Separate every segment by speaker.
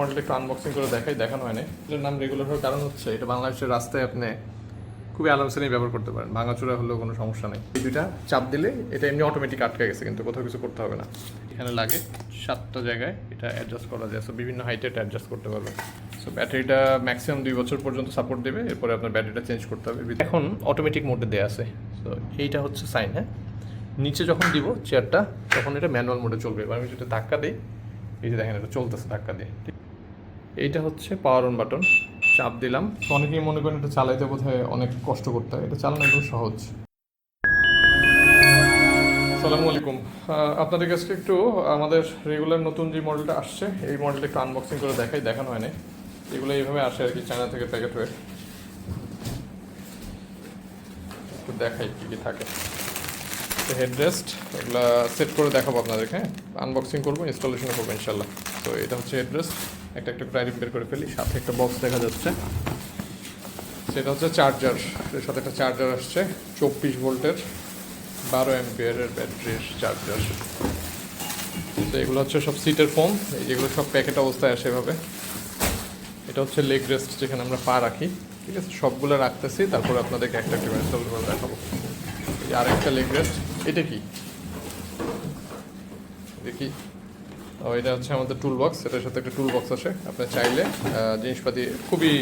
Speaker 1: মডেলটা একটু আনবক্সিং করে দেখাই, দেখানো হয় না এটার নাম রেগুলার হওয়ার কারণ হচ্ছে, এটা বাংলাদেশের রাস্তায় আপনি খুবই আরামসে নিয়ে ব্যবহার করতে পারেন। ভাঙাচোরা হলেও কোনো সমস্যা নেই। এই দুইটা চাপ দিলে এটা এমনি অটোমেটিক আটকে গেছে, কিন্তু কোথাও কিছু করতে হবে না। এখানে লাগে সাতটা জায়গায় এটা অ্যাডজাস্ট করা যায়। সো বিভিন্ন হাইটে এটা অ্যাডজাস্ট করতে পারবে সো ব্যাটারিটা ম্যাক্সিমাম দুই বছর পর্যন্ত সাপোর্ট দেবে, এরপরে আপনার ব্যাটারিটা চেঞ্জ করতে হবে। এখন অটোমেটিক মোডে দেওয়া আছে। সো এইটা হচ্ছে সাইন হ্যাঁ? নিচে যখন দিব চেয়ারটা তখন এটা ম্যানুয়াল মোডে চলবে। এবার আমি যেটা ধাক্কা দিই, এই যে দেখেন, এটা চলতেছে ধাক্কা দিয়ে। এইটা হচ্ছে পাওয়ার অন বাটন চাপ দিলাম। তো অনেকেই মনে করেন এটা চালাইতে বোধহয় অনেক কষ্ট করতে হয়। এটা চালানো একদম সহজ। সালামু আলাইকুম। আপনাদের কাছে একটু আমাদের রেগুলার নতুন যে মডেলটা আসছে এই মডেলটা একটু আনবক্সিং করে দেখাই। দেখানো হয়নি। এগুলো এইভাবে আসে আর কি চায়না থেকে প্যাকেট হয়ে। একটু দেখাই কী কী থাকে। হেডরেস্ট এগুলা সেট করে দেখাবো আপনাদেরকে হ্যাঁ? আনবক্সিং করব ইনস্টলেশনও করব ইনশাল্লাহ। তো এটা হচ্ছে হেডরেস্ট একটা একটা প্রাইরিপ বের করে ফেলি, সাথে একটা বক্স দেখা যাচ্ছে। সেটা হচ্ছে চার্জার এর সাথে একটা চার্জার আসছে, চব্বিশ ভোল্টের, বারো এমপিয়ারের ব্যাটারির চার্জার তো এগুলো হচ্ছে সব সিটের ফোম যেগুলো সব প্যাকেট অবস্থায় আসে এভাবে। এটা হচ্ছে লেগ রেস্ট যেখানে আমরা পা রাখি, ঠিক আছে? সবগুলো রাখতেছি, তারপরে আপনাদেরকে একটা একটা ইনস্টল করে দেখাবো। আরেকটা লেগ রেস্ট এটা কি? দেখি। এটা হচ্ছে আমাদের টুল বক্স এটার সাথে একটা টুল বক্স আছে। আপনি চাইলে জিনিসপাতি খুবই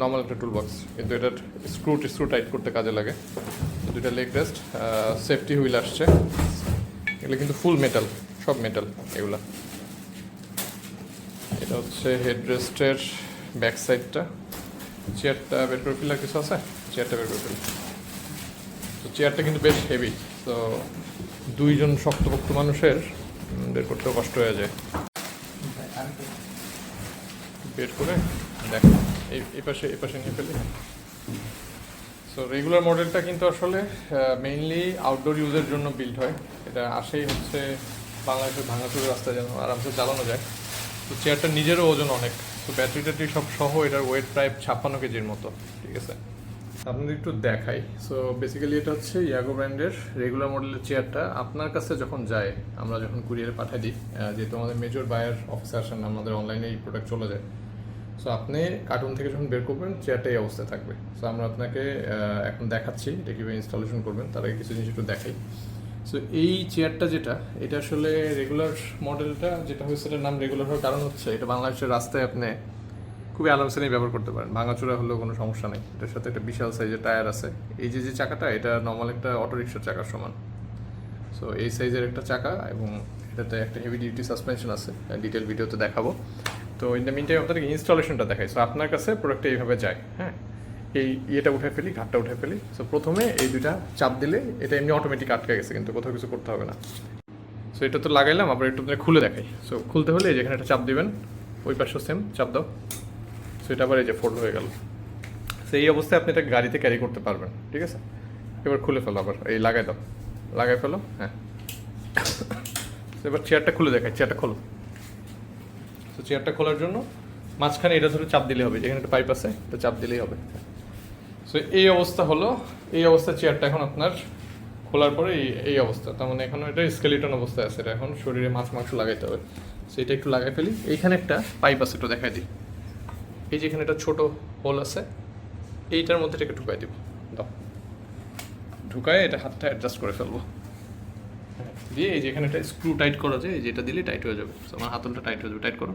Speaker 1: নর্মাল একটা টুল বক্স কিন্তু এটার স্ক্রু স্ক্রু টাইট করতে কাজে লাগে। দুটা লেগ রেস্ট সেফটি হুইল আসছে। এগুলো কিন্তু ফুল মেটাল সব মেটাল এগুলা। এটা হচ্ছে হেড রেস্টের ব্যাক সাইডটা চেয়ারটা বের করে ফেলার কিছু আছে? চেয়ারটা বের করে ফেলি তো চেয়ারটা কিন্তু বেশ হেভি তো দুইজন শক্তপোক্ত মানুষের বের করতেও কষ্ট হয়ে যায়। বের করে, দেখো, এই পাশে এই পাশে নিয়ে ফেলি। সো রেগুলার মডেলটা কিন্তু আসলে মেইনলি আউটডোর ইউজের জন্য বিল্ড হয়। এটা আসেই হচ্ছে বাংলাদেশের ভাঙাচুর রাস্তায় যেন আরামসে চালানো যায়। তো চেয়ারটা নিজেরও ওজন অনেক। তো ব্যাটারি ট্যাটারি সব সহ এটার ওয়েট প্রায় ছাপ্পান্ন কেজির মতো, ঠিক আছে? আপনাদের একটু দেখাই। সো বেসিক্যালি এটা হচ্ছে ইয়াগো ব্র্যান্ডের রেগুলার মডেলের চেয়ারটা আপনার কাছে যখন যায়, আমরা যখন কুরিয়ারে পাঠাই দিই যেহেতু আমাদের মেজর বায়ার অফিসে আসেন, আমাদের অনলাইনে এই প্রোডাক্ট চলে যায়। সো আপনি কার্টুন থেকে যখন বের করবেন চেয়ারটা এই অবস্থায় থাকবে। সো আমরা আপনাকে এখন দেখাচ্ছি, এটা কীভাবে ইনস্টলেশন করবেন, তার আগে কিছু জিনিস একটু দেখাই। সো এই চেয়ারটা যেটা, এটা আসলে রেগুলার মডেলটা যেটা হয়েছে, এটার নাম রেগুলার হওয়ার কারণ হচ্ছে, এটা বাংলাদেশের রাস্তায় আপনি খুবই আরামসে নিয়ে ব্যবহার করতে পারেন। ভাঙাচোরা হলেও কোনো সমস্যা নেই। এটার সাথে একটা বিশাল সাইজের টায়ার আছে। এই যে যে চাকাটা, এটা নর্মাল একটা অটোরিক্সার চাকার সমান। সো এই সাইজের একটা চাকা এবং এটাতে একটা হেভি ডিউটি সাসপেনশন আছে। ডিটেল ভিডিওতে দেখাবো। তো ইন দ্য মিন টাইম আপনাদেরকে ইনস্টলেশনটা দেখাই। সো আপনার কাছে প্রোডাক্টটা এইভাবে যায় হ্যাঁ? এই ইয়েটা উঠে ফেলি, ঘাটটা উঠে ফেলি। সো প্রথমে এই দুইটা চাপ দিলে এটা এমনি অটোমেটিক আটকে গেছে, কিন্তু কোথাও কিছু করতে হবে না। সো এটা তো লাগাইলাম, আবার একটু খুলে দেখাই। সো খুলতে হলে যেখানে একটা চাপ দিবেন। ওই পাশেও সেম চাপ দাও। সো এটা আবার এই যে ফোল্ড হয়ে গেল। সো এই অবস্থায় আপনি এটা গাড়িতে ক্যারি করতে পারবেন, ঠিক আছে? এবার খুলে ফেলো আবার, এই লাগাই দাও। লাগাই ফেলো হ্যাঁ। এবার চেয়ারটা খুলে দেখাই চেয়ারটা খোলো। তো চেয়ারটা খোলার জন্য মাঝখানে এটা ধরে চাপ দিলে হবে, যেখানে একটা পাইপ আছে, এটা চাপ দিলেই হবে। সো এই অবস্থা হলো, এই অবস্থা চেয়ারটা এখন আপনার খোলার পরে এই এই অবস্থা। তার মানে এখন এটা স্কেলিটন অবস্থায় আছে, এটা এখন শরীরে মাছ মাংস লাগাইতে হবে। সো এটা একটু লাগাই ফেলি, এইখানে একটা পাইপ আছে, একটু দেখাই দিই। এই যে এখানে একটা ছোট হোল আছে, এইটার মধ্যে এটাকে ঢুকাই দিব। দাও। ঢুকায় এটা হাতটা অ্যাডজাস্ট করে ফেলব। দিয়ে এই যে এখানে একটা স্ক্রু টাইট করা যায় এই যেটা দিলে টাইট হয়ে যাবে। আমার হাতলটা টাইট হয়ে যাবে। টাইট করো।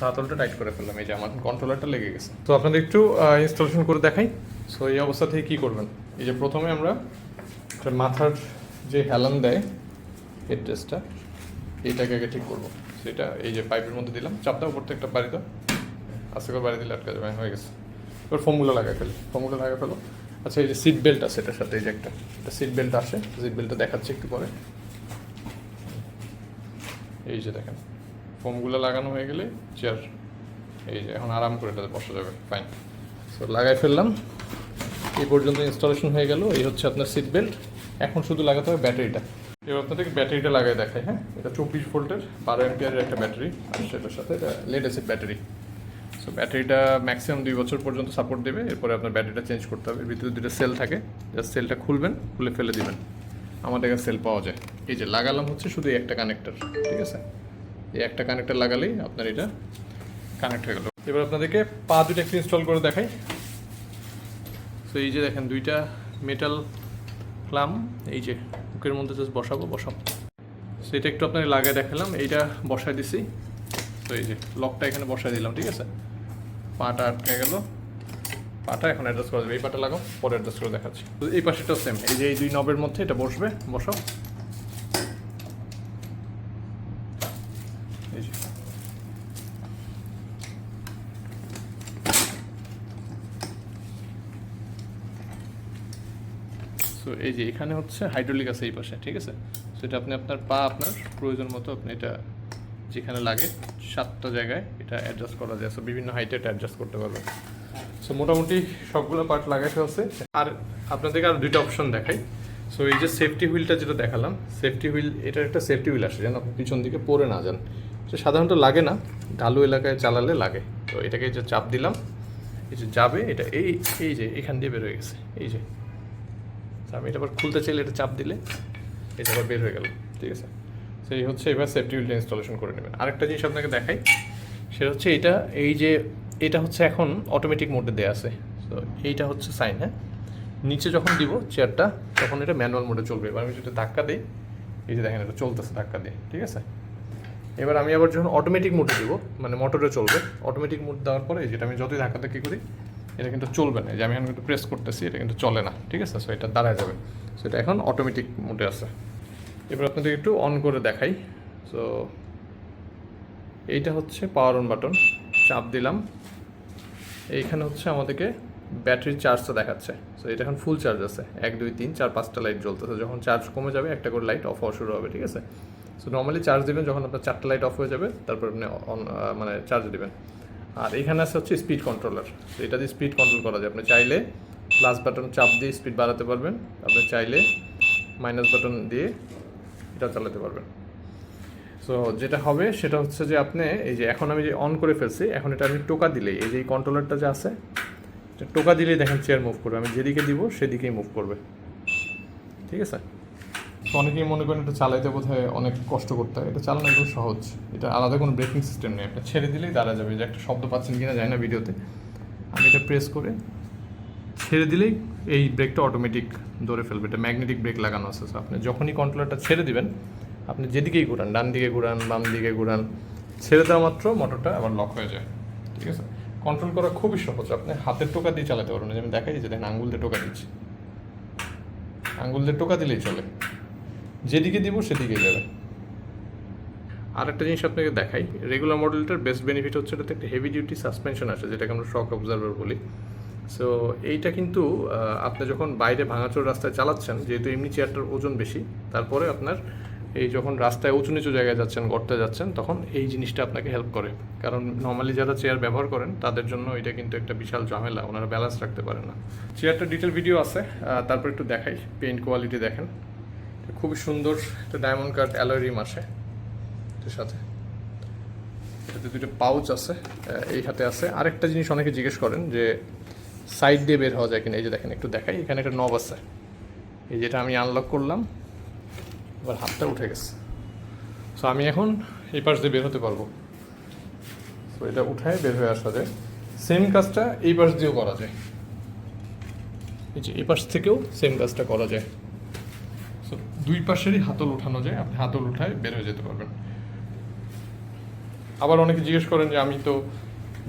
Speaker 1: হাতলটা টাইট করে ফেললাম। এই যে আমার কন্ট্রোলারটা লেগে গেছে। তো আপনাদের একটু ইনস্টলেশন করে দেখাই। সো এই অবস্থা থেকে কী করবেন? এই যে প্রথমে আমরা মাথার যে হেলান দেয় হেড ড্রেসটা এইটাকে আগে ঠিক করব। সেটা এই যে পাইপের মধ্যে দিলাম চাপ দাও উপর একটা বাড়ি দাও। আস্তে করে বাড়ি দিলে আটকা যাবে হ্যাঁ, গেছে। এবার ফর্মগুলো লাগাই ফেলি ফর্মগুলো লাগাই ফেলো। আচ্ছা এই যে সিট বেল্ট আছে এটার সাথে এই যে একটা একটা সিট বেল্ট আসে সিট বেল্টটা দেখাচ্ছি একটু পরে। এই যে দেখেন ফোমগুলো লাগানো হয়ে গেলে চেয়ার এই যে এখন আরাম করে এটাতে বসা যাবে ফাইন সো লাগাই ফেললাম। এই পর্যন্ত ইনস্টলেশন হয়ে গেল এই হচ্ছে আপনার সিট বেল্ট এখন শুধু লাগাতে হবে ব্যাটারিটা এবার আপনাদেরকে ব্যাটারিটা লাগাই দেখাই হ্যাঁ? এটা চব্বিশ ভোল্টের, বারো এমপিয়ারের একটা ব্যাটারি, আর সেটার সাথে এটা লেড ব্যাটারি। সো ব্যাটারিটা ম্যাক্সিমাম দুই বছর পর্যন্ত সাপোর্ট দেবে, এরপরে আপনার ব্যাটারিটা চেঞ্জ করতে হবে। ভিতরে দুটো সেল থাকে জাস্ট সেলটা খুলবেন, খুলে ফেলে দিবেন। আমাদের কাছে সেল পাওয়া যায়। এই যে লাগালাম হচ্ছে শুধু একটা কানেক্টর ঠিক আছে? এই একটা কানেক্টার লাগালেই আপনার এটা কানেক্ট হয়ে গেল। এবার আপনাদেরকে পা দুটো একটু ইনস্টল করে দেখাই। তো এই যে দেখেন দুইটা মেটাল ক্লাম এই যে বুকের মধ্যে জাস্ট বসাবো বসাবো। সো এটা একটু আপনাকে লাগায় দেখালাম। এইটা বসায় দিছি। তো এই যে, লকটা এখানে বসায় দিলাম, ঠিক আছে? পাটা আটকে গেল। পাটা এখন অ্যাডজাস্ট করা যাবে এই পাটা লাগাও, পরে অ্যাডজাস্ট করে দেখাচ্ছি। তো এই পাশেটাও সেম এই যে এই দুই নবের মধ্যে এটা বসবে, বসাও এই যে সো এই যে এখানে হচ্ছে হাইড্রোলিক আছে এই পাশে, ঠিক আছে? সো এটা আপনি আপনার পা, আপনার প্রয়োজন মতো আপনি এটা যেখানে লাগে সাতটা জায়গায় এটা অ্যাডজাস্ট করা যায়। সো বিভিন্ন হাইটে এটা অ্যাডজাস্ট করতে পারবেন। সো মোটামুটি সবগুলো পার্ট লাগাতে হচ্ছে। আর আপনাদেরকে আর দুইটা অপশন দেখাই। সো এই যে সেফটি হুইলটা যেটা দেখালাম সেফটি হুইল এটার একটা সেফটি হুইল আসে, যেন আপনি পিছন দিকে পড়ে না যান। তো সাধারণত লাগে না ঢালু এলাকায় চালালে লাগে। তো এটাকে যে চাপ দিলাম, এই যে যাবে, এটা এই এই যে এখান দিয়ে বের হয়ে গেছে। এই যে আমি এটা আবার খুলতে চাইলে এটা চাপ দিলে এটা আবার বের হয়ে গেল, ঠিক আছে? তো এই হচ্ছে এবার সেফটি হুইলটা ইনস্টলেশন করে নেবেন। আরেকটা জিনিস আপনাকে দেখাই, সেটা হচ্ছে এটা, এই যে, এটা হচ্ছে এখন অটোমেটিক মোডে দেওয়া আছে। তো এইটা হচ্ছে সাইন হ্যাঁ? নিচে যখন দিব চেয়ারটা তখন এটা ম্যানুয়াল মোডে চলবে। এবার আমি যেটা ধাক্কা দিই, এই যে দেখেন এটা চলতেছে ধাক্কা দিয়ে, ঠিক আছে? এবার আমি আবার যখন অটোমেটিক মোডে দিব মানে মোটরে চলবে অটোমেটিক মোড দেওয়ার পরে যেটা আমি যতই ধাক্কা ধাক্কি করি এটা কিন্তু চলবে না। যে আমি এখন কিন্তু প্রেস করতেছি, এটা কিন্তু চলে না, ঠিক আছে? সো এটা দাঁড়ায় যাবে। সো এটা এখন অটোমেটিক মোডে আছে। এবার আপনাদের একটু অন করে দেখাই। সো এইটা হচ্ছে পাওয়ার অন বাটন চাপ দিলাম। এইখানে হচ্ছে আমাদেরকে ব্যাটারির চার্জটা দেখাচ্ছে। সো এটা এখন ফুল চার্জ আছে। এক, দুই, তিন, চার, পাঁচটা লাইট জ্বলতেছে। যখন চার্জ কমে যাবে, একটা করে লাইট অফ হওয়া শুরু হবে, ঠিক আছে? সো নর্মালি চার্জ দিবেন যখন আপনার চারটা লাইট অফ হয়ে যাবে, তারপর আপনি অন মানে চার্জ দিবেন। আর এখানে আছে হচ্ছে স্পিড কন্ট্রোলার তো এটা দিয়ে স্পিড কন্ট্রোল করা যায়। আপনি চাইলে প্লাস বাটন চাপ দিয়ে স্পিড বাড়াতে পারবেন। আপনি চাইলে মাইনাস বাটন দিয়ে এটা চালাতে পারবেন। সো যেটা হবে সেটা হচ্ছে যে আপনি এই যে এখন আমি যে অন করে ফেলছি, এখন এটা আমি টোকা দিলেই, এই যে এই কন্ট্রোলারটা যে আছে টোকা দিলেই দেখেন চেয়ার মুভ করবে। আমি যেদিকে দিব, সেদিকেই মুভ করবে। ঠিক আছে? তো অনেকেই মনে করেন এটা চালাইতে বোধ হয় অনেক কষ্ট করতে হয়। এটা চালানো একদম সহজ। এটা আলাদা কোনো ব্রেকিং সিস্টেম নেই। আপনি ছেড়ে দিলেই দাঁড়া যাবে। যে একটা শব্দ পাচ্ছেন কিনা যায় না ভিডিওতে। আমি এটা প্রেস করে ছেড়ে দিলেই এই ব্রেকটা অটোমেটিক ধরে ফেলবে। এটা ম্যাগনেটিক ব্রেক লাগানো আছে। আপনি যখনই কন্ট্রোলারটা ছেড়ে দিবেন, আপনি যেদিকেই ঘুরান, ডান দিকে ঘুরান, বাম দিকে ঘুরান, ছেড়ে দেওয়া মাত্র মোটরটা আবার লক হয়ে যায়। ঠিক আছে? কন্ট্রোল করা খুবই সহজ। আপনি হাতের টোকা দিয়ে চালাতে পারবেন। যেমন দেখাই যে, দেখেন আঙ্গুল দিয়ে টোকা দিচ্ছি। আঙ্গুল দিয়ে টোকা দিলেই চলে। যেদিকে দিব সেদিকে যাবে আর একটা জিনিস আপনাকে দেখাই রেগুলার মডেলটার বেস্ট বেনিফিট হচ্ছে এটাতে একটা হেভি ডিউটি সাসপেনশন আছে যেটাকে আমরা শক অবজারভার বলি। সো এইটা কিন্তু আপনি যখন বাইরে ভাঙাচোর রাস্তায় চালাচ্ছেন, যেহেতু এমনি চেয়ারটার ওজন বেশি, তারপরে আপনার এই যখন রাস্তায় উঁচু নিচু জায়গায় যাচ্ছেন, গর্তে যাচ্ছেন, তখন এই জিনিসটা আপনাকে হেল্প করে। কারণ নর্মালি যারা চেয়ার ব্যবহার করেন, তাদের জন্য এটা কিন্তু একটা বিশাল ঝামেলা, ওনারা ব্যালেন্স রাখতে পারেন না। চেয়ারটা ডিটেল ভিডিও আছে তারপর একটু দেখাই পেইন্ট কোয়ালিটি দেখেন। খুবই সুন্দর একটা ডায়মন্ড কাট অ্যালয় রিম আসে এটার সাথে। এটাতে দুটো পাউচ আছে এই হাতে আছে। আরেকটা জিনিস অনেকে জিজ্ঞেস করেন যে সাইড দিয়ে বের হওয়া যায় কিনা, এই যে দেখেন, একটু দেখাই। এখানে একটা নব আছে। এই যেটা আমি আনলক করলাম, এবার হাতটা উঠে গেছে। সো আমি এখন এই পাশ দিয়ে বের হতে পারব। তো এটা উঠায় বের হয়ে আসা যায় সেম কাজটা এই পাশ দিয়েও করা যায়। এই যে এই পাশ থেকেও সেম কাজটা করা যায়। দুই পাশেরই হাতল উঠানো যায়, আপনি হাতল উঠায় বের হয়ে যেতে পারবেন। আবার অনেকে জিজ্ঞেস করেন যে আমি তো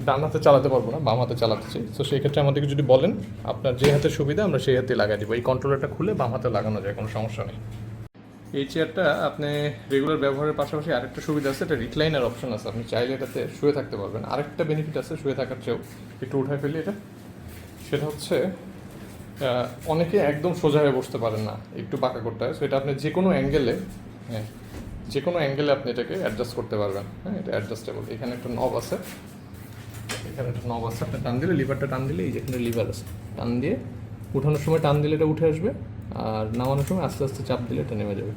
Speaker 1: ডান হাতে চালাতে পারব না, বাম হাতে চালাতে চাই। তো সেই ক্ষেত্রে আমাদেরকে যদি বলেন, আপনার যে হাতে সুবিধা, আমরা সেই হাতে লাগাই দিব। এই কন্ট্রোলারটা খুলে বাম হাতে লাগানো যায়, কোনো সমস্যা নেই। এই চেয়ারটা আপনি রেগুলার ব্যবহারের পাশাপাশি আরেকটা সুবিধা আছে, এটা রিক্লাইনার অপশন আছে। আপনি চাইলে এটাতে শুয়ে থাকতে পারবেন। আরেকটা বেনিফিট আছে শুয়ে থাকার চেয়েও। একটু উঠায় ফেলি এটা। সেটা হচ্ছে অনেকে একদম সোজা হয়ে বসতে পারেন না, একটু বাঁকা করতে হয়। সো এটা আপনি যে কোনো অ্যাঙ্গেলে হ্যাঁ যে কোনো অ্যাঙ্গেলে আপনি এটাকে অ্যাডজাস্ট করতে পারবেন। হ্যাঁ এটা অ্যাডজাস্টেবল এখানে একটা নব আছে। এখানে একটা নব আছে। আপনি টান দিলে লিভারটা টান দিলে এই যেখানে লিভার আছে। টান দিয়ে উঠানোর সময় টান দিলে এটা উঠে আসবে, আর নামানোর সময় আস্তে আস্তে চাপ দিলে এটা নেমে যাবে।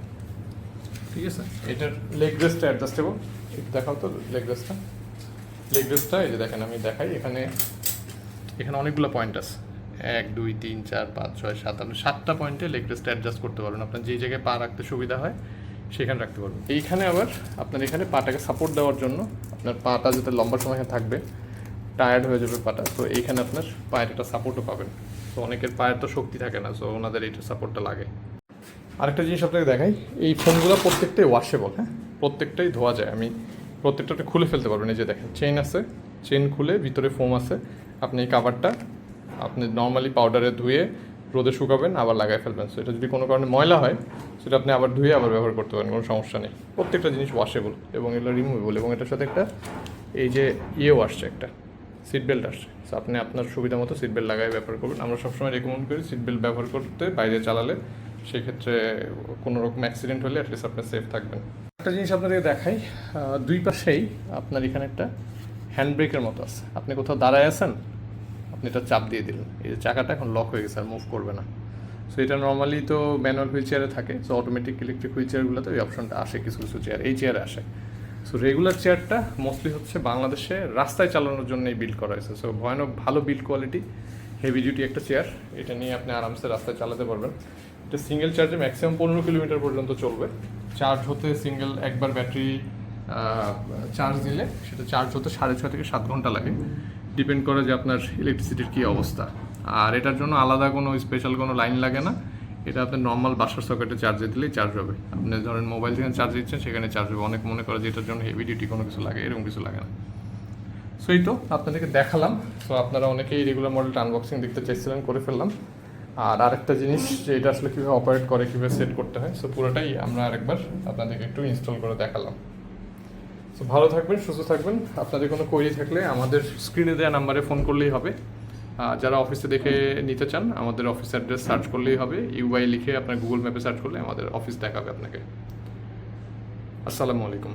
Speaker 1: ঠিক আছে? এটার লেগ রেস্টটা অ্যাডজাস্টেবল একটু দেখাও তো লেগ রেস্টটা লেগ রেস্টটা এই যে দেখেন আমি দেখাই, এখানে এখানে অনেকগুলো পয়েন্ট আছে। এক, দুই, তিন, চার, পাঁচ, ছয়, সাত আপনি সাতটা পয়েন্টে লেগ রেস্টটা অ্যাডজাস্ট করতে পারবেন। আপনার যেই জায়গায় পা রাখতে সুবিধা হয়, সেখানে রাখতে পারবেন। এইখানে আবার আপনার এখানে পাটাকে সাপোর্ট দেওয়ার জন্য আপনার পাটা যাতে লম্বা সময় থাকবে টায়ার্ড হয়ে যাবে পাটা, তো এইখানে আপনার পায়ের একটা সাপোর্টও পাবেন। তো অনেকের পায়ের তো শক্তি থাকে না সো ওনাদের এইটা সাপোর্টটা লাগে। আরেকটা জিনিস আপনাকে দেখাই, এই ফোনগুলো প্রত্যেকটাই ওয়াশেবল হ্যাঁ? প্রত্যেকটাই ধোয়া যায়। আমি প্রত্যেকটা খুলে ফেলতে পারবেন, এই যে দেখেন চেন আছে চেন খুলে ভিতরে ফোম আছে, আপনি এই কাভারটা আপনি নর্মালি পাউডারে ধুয়ে রোদে শুকাবেন, আবার লাগাই ফেলবেন। সো এটা যদি কোনো কারণে ময়লা হয়, সেটা আপনি আবার ধুয়ে আবার ব্যবহার করতে পারেন, কোনো সমস্যা নেই। প্রত্যেকটা জিনিস ওয়াশেবল এবং এগুলো রিমুভেবল এবং এটার সাথে একটা এই যে ইয়েও আসছে একটা সিট বেল্ট আসছে। সো আপনি আপনার সুবিধা মতো সিট বেল্ট লাগাই ব্যবহার করবেন। আমরা সবসময় রেকমেন্ড করি সিট বেল্ট ব্যবহার করতে, বাইরে চালালে। সেক্ষেত্রে কোনো রকম অ্যাক্সিডেন্ট হলে অ্যাটলিস্ট আপনি সেফ থাকবেন। একটা জিনিস আপনাদেরকে দেখাই দুই পাশেই আপনার এখানে একটা হ্যান্ড ব্রেকের মতো আছে। আপনি কোথাও দাঁড়ায় আছেন আপনি এটা চাপ দিয়ে দিলেন এই যে চাকাটা এখন লক হয়ে গেছে, আর মুভ করবে না। সো এটা নর্মালি তো ম্যানুয়াল হুইল চেয়ারে থাকে সো অটোমেটিক ইলেকট্রিক হুইল চেয়ারগুলোতে ওই অপশনটা আসে, কিছু কিছু চেয়ার এই চেয়ারে আসে। সো রেগুলার চেয়ারটা মোস্টলি হচ্ছে বাংলাদেশে রাস্তায় চালানোর জন্যই বিল্ড করা হয়েছে। সো ভয়ানক ভালো বিল্ড কোয়ালিটি হেভি ডিউটি একটা চেয়ার এটা নিয়ে আপনি আরামসে রাস্তায় চালাতে পারবেন। এটা সিঙ্গেল চার্জে ম্যাক্সিমাম পনেরো কিলোমিটার পর্যন্ত চলবে। চার্জ হতে সিঙ্গেল একবার ব্যাটারি চার্জ দিলে সেটা চার্জ হতে সাড়ে ছয় থেকে সাত ঘণ্টা লাগে। ডিপেন্ড করে যে আপনার ইলেকট্রিসিটির কী অবস্থা। আর এটার জন্য আলাদা কোনো স্পেশাল কোনো লাইন লাগে না। এটা আপনি নর্মাল বাসার সকেটে চার্জে দিলেই চার্জ হবে। আপনি ধরেন মোবাইল থেকে চার্জ দিচ্ছেন, সেখানে চার্জ হবে। অনেক মনে করে যে এটার জন্য হেভি ডিউটি কোনো কিছু লাগে, এরকম কিছু লাগে না। সো এই তো আপনাদেরকে দেখালাম। সো আপনারা অনেকেই রেগুলার মডেলটা আনবক্সিং দেখতে চাইছিলেন, করে ফেললাম। আর আরেকটা জিনিস যে এটা আসলে কীভাবে অপারেট করে, কীভাবে সেট করতে হয়। সো পুরোটাই আমরা আরেকবার আপনাদেরকে একটু ইনস্টল করে দেখালাম। সো ভালো থাকবেন, সুস্থ থাকবেন। আপনাদের কোনো কোয়েরি থাকলে আমাদের স্ক্রিনে দেওয়া নাম্বারে ফোন করলেই হবে। যারা অফিসে দেখে নিতে চান, আমাদের অফিস অ্যাড্রেস সার্চ করলেই হবে। ইউআই লিখে আপনার গুগল ম্যাপে সার্চ করলে আমাদের অফিস দেখাবে আপনাকে। আসসালামু আলাইকুম।